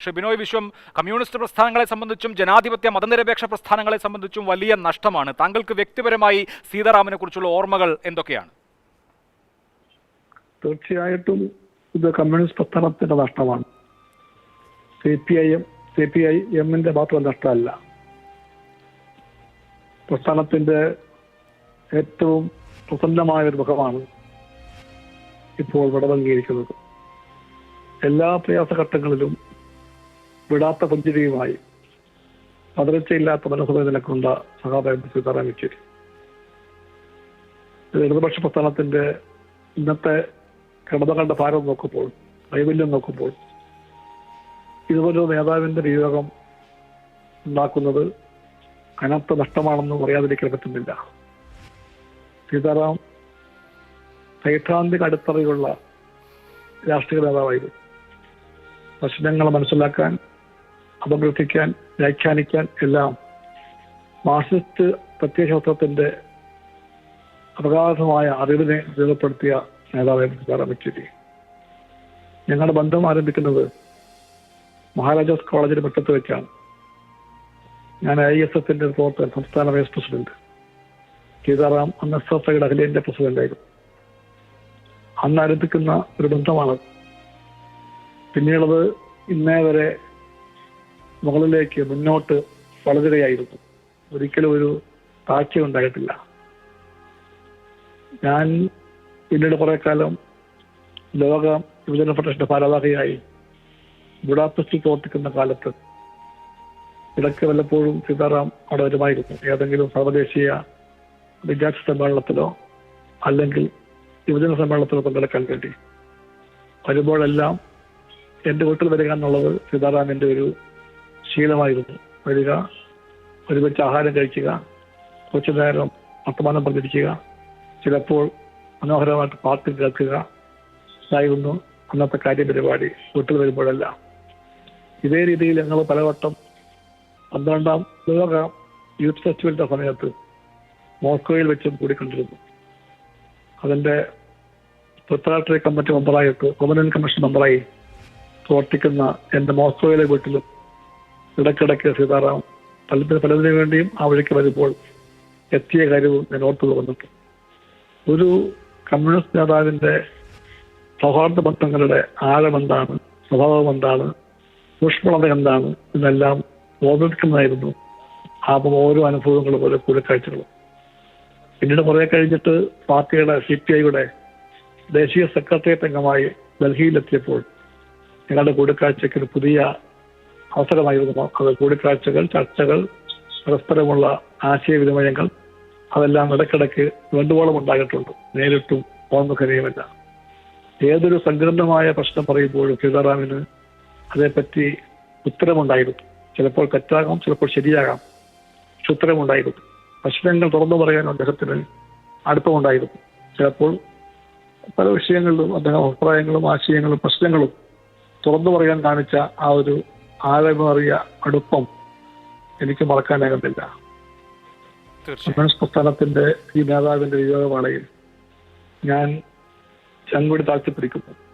പക്ഷേ ബിനോയ് വിശ്വം കമ്മ്യൂണിസ്റ്റ് പ്രസ്ഥാനങ്ങളെ സംബന്ധിച്ചും ജനാധിപത്യ മതനിരപേക്ഷ പ്രസ്ഥാനങ്ങളെ സംബന്ധിച്ചും വലിയ നഷ്ടമാണ്. താങ്കൾക്ക് വ്യക്തിപരമായി സീതാറാമിനെ കുറിച്ചുള്ള ഓർമ്മകൾ എന്തൊക്കെയാണ്? തീർച്ചയായിട്ടും ഇത് കമ്മ്യൂണിസ്റ്റ് പ്രസ്ഥാനത്തിന്റെ നഷ്ടമാണ്. C P I M C P I എമ്മിന്റെ മാത്രം നഷ്ടമല്ല. പ്രസ്ഥാനത്തിന്റെ ഏറ്റവും പ്രസന്നമായ ഒരു മുഖമാണ് ഇപ്പോൾ വിടവങ്കിയിരിക്കുന്നത് എല്ലാ പ്രയാസഘട്ടങ്ങളിലും വിടാത്ത പുഞ്ചിരിയുമായി അതിർച്ചയില്ലാത്ത മനസ്സുമായി നിലക്കൊണ്ട സഹാബാബ് സീതാറാം യെച്ചൂരി ഇടതുപക്ഷ പ്രസ്ഥാനത്തിന്റെ ഇന്നത്തെ കടമകളുടെ ഭാരം നോക്കുമ്പോൾ വൈകല്യം നോക്കുമ്പോൾ ഇതുപോലൊരു നേതാവിന്റെ വിയോഗം ഉണ്ടാക്കുന്നത് കനത്ത നഷ്ടമാണെന്ന് പറയാതിരിക്കാൻ പറ്റുന്നില്ല. സീതാറാം സൈദ്ധാന്തിക അടിത്തറയുള്ള രാഷ്ട്രീയ നേതാവായിരുന്നു. പ്രശ്നങ്ങൾ മനസ്സിലാക്കാൻ അപഗ്രഥിക്കാൻ വ്യാഖ്യാനിക്കാൻ എല്ലാം മാർസിസ്റ്റ് പ്രത്യയശാസ്ത്രത്തിന്റെ അപകാധമായ അറിവിനെ ഉപയോഗപ്പെടുത്തിയ നേതാവായിരുന്നു സീതാറാം യെച്ചൂരി ഞങ്ങളുടെ ബന്ധം ആരംഭിക്കുന്നത് മഹാരാജാസ് കോളേജിൽ മുറ്റത്ത് വെച്ചാണ്. ഞാൻ ഐ എസ് എഫിന്റെ പ്രവർത്തകൻ സംസ്ഥാന വൈസ് പ്രസിഡന്റ് സീതാറാം അന്ന് എസ് എഫ് ഐയുടെ അഖിലേന്ത്യാ പ്രസിഡന്റായിരുന്നു. അന്ന് ആരംഭിക്കുന്ന ഒരു ബന്ധമാണ്. പിന്നീടത് ഇന്നേ വരെ മുകളിലേക്ക് മുന്നോട്ട് വളരുകയായിരുന്നു ഒരിക്കലും ഒരു താഴ്ച ഉണ്ടായിട്ടില്ല. ഞാൻ പിന്നീട് കുറെ കാലം ലോക യുവജന ഫെഡറേഷന്റെ ഭാരവാഹിയായി ബുഡാപെസ്റ്റിൽ പ്രവർത്തിക്കുന്ന കാലത്ത് ഇടയ്ക്ക് വല്ലപ്പോഴും സീതാറാം അവിടെ വരുമായിരുന്നു. ഏതെങ്കിലും സർവദേശീയ വിദ്യാർത്ഥി സമ്മേളനത്തിലോ അല്ലെങ്കിൽ യുവജന സമ്മേളനത്തിലോ പങ്കെടുക്കാൻ വേണ്ടി. വരുമ്പോഴെല്ലാം എന്റെ വീട്ടിൽ വരിക എന്നുള്ളത് സീതാറാമിന്റെ ഒരു ശീലമായിരുന്നു. വരിക ഒരുമിച്ച് ആഹാരം കഴിക്കുക കുറച്ചു നേരം വർത്തമാനം പറഞ്ഞിരിക്കുക ചിലപ്പോൾ മനോഹരമായിട്ട് പാട്ട് കേൾക്കുക ഇതായിരുന്നു അന്നത്തെ കാര്യപരിപാടി വീട്ടിൽ വരുമ്പോഴെല്ലാം. ഇതേ രീതിയിൽ ഞങ്ങൾ പലവട്ടം പന്ത്രണ്ടാം ലോക യൂത്ത് ഫെസ്റ്റിവലിന്റെ സമയത്ത് മോസ്കോയിൽ വെച്ചും കൂടിക്കൊണ്ടിരുന്നു. അതിന്റെ പ്രിപ്പറേറ്ററി കമ്മിറ്റി മെമ്പറായിട്ട് കൊമനൻ കമ്മീഷൻ മെമ്പറായി പ്രവർത്തിക്കുന്ന എന്റെ മോസ്കോയിലെ വീട്ടിലും ഇടയ്ക്കിടയ്ക്ക് സീതാറാം പലതിന് പലതിനു വേണ്ടിയും ആ വഴിക്ക് വരുമ്പോൾ എത്തിയ കാര്യവും ഞാൻ ഓർത്തു പോകുന്നുണ്ട് ഒരു കമ്മ്യൂണിസ്റ്റ് നേതാവിന്റെ സൗഹാർദ്ദ ബന്ധങ്ങളുടെ ആഴം എന്താണ്? സ്വഭാവം എന്താണ്? സൂക്ഷ്മത എന്താണ്? എന്നെല്ലാം ഓർമ്മിക്കുന്നതായിരുന്നു ആ ഓരോ അനുഭവങ്ങളും ഓരോ കൂടിക്കാഴ്ചകളും പിന്നീട് കുറെ കഴിഞ്ഞിട്ട് പാർട്ടിയുടെ സി പി ഐയുടെ ദേശീയ സെക്രട്ടേറിയറ്റ് അംഗമായി ഡൽഹിയിലെത്തിയപ്പോൾ ഞങ്ങളുടെ കൂടിക്കാഴ്ചയ്ക്ക് ഒരു പുതിയ അവസരമായിരുന്നു അത് കൂടിക്കാഴ്ചകൾ ചർച്ചകൾ പരസ്പരമുള്ള ആശയവിനിമയങ്ങൾ. അതെല്ലാം ഇടയ്ക്കിടയ്ക്ക് വേണ്ടുവോളം ഉണ്ടായിട്ടുണ്ട്. നേരിട്ടും ഓർമ്മകരയുമല്ല ഏതൊരു സങ്കീർണമായ പ്രശ്നം പറയുമ്പോഴും സീതാറാമിന് അതേപ്പറ്റി ഉത്തരമുണ്ടായിരുന്നു. ചിലപ്പോൾ തെറ്റാകാം ചിലപ്പോൾ ശരിയാകാം. പക്ഷെ ഉത്തരമുണ്ടായിരുന്നു. പ്രശ്നങ്ങൾ തുറന്നു പറയാൻ അദ്ദേഹത്തിന് അടുപ്പമുണ്ടായിരുന്നു. ചിലപ്പോൾ പല വിഷയങ്ങളിലും അദ്ദേഹം അഭിപ്രായങ്ങളും ആശയങ്ങളും പ്രശ്നങ്ങളും തുറന്നു പറയാൻ കാണിച്ച ആ ഒരു ആഴമേറിയ അടുപ്പം എനിക്ക് മറക്കാനാകുന്നില്ല. കമ്മ്യൂണിസ്റ്റ് പ്രസ്ഥാനത്തിന്റെ ഈ നേതാവിന്റെ വിയോഗവേളയിൽ ഞാൻ ചങ്കുടി താഴ്ത്തിപ്പിടിക്കുന്നു.